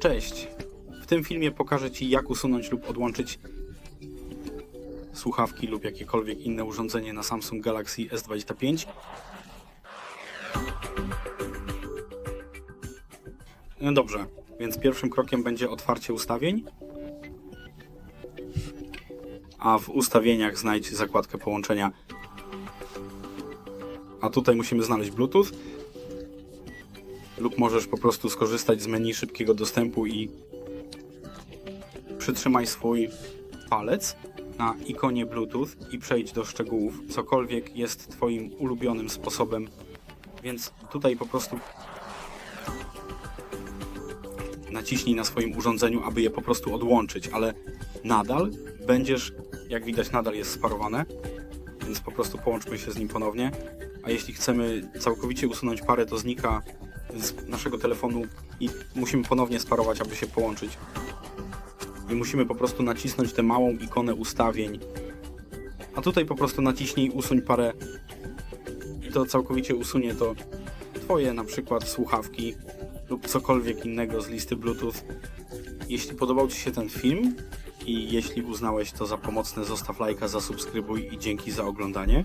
Cześć! W tym filmie pokażę Ci, jak usunąć lub odłączyć słuchawki lub jakiekolwiek inne urządzenie na Samsung Galaxy S25. No dobrze, więc pierwszym krokiem będzie otwarcie ustawień. A w ustawieniach znajdź zakładkę połączenia. A tutaj musimy znaleźć Bluetooth. Lub możesz po prostu skorzystać z menu szybkiego dostępu i przytrzymaj swój palec na ikonie Bluetooth i przejdź do szczegółów. Cokolwiek jest Twoim ulubionym sposobem, więc tutaj po prostu naciśnij na swoim urządzeniu, aby je po prostu odłączyć, ale nadal będziesz, jak widać, nadal jest sparowane, więc po prostu połączmy się z nim ponownie. A jeśli chcemy całkowicie usunąć parę, to znika z naszego telefonu i musimy ponownie sparować, aby się połączyć. I musimy po prostu nacisnąć tę małą ikonę ustawień. A tutaj po prostu naciśnij usuń parę i to całkowicie usunie to Twoje na przykład słuchawki lub cokolwiek innego z listy Bluetooth. Jeśli podobał Ci się ten film i jeśli uznałeś to za pomocne, zostaw lajka, zasubskrybuj i dzięki za oglądanie.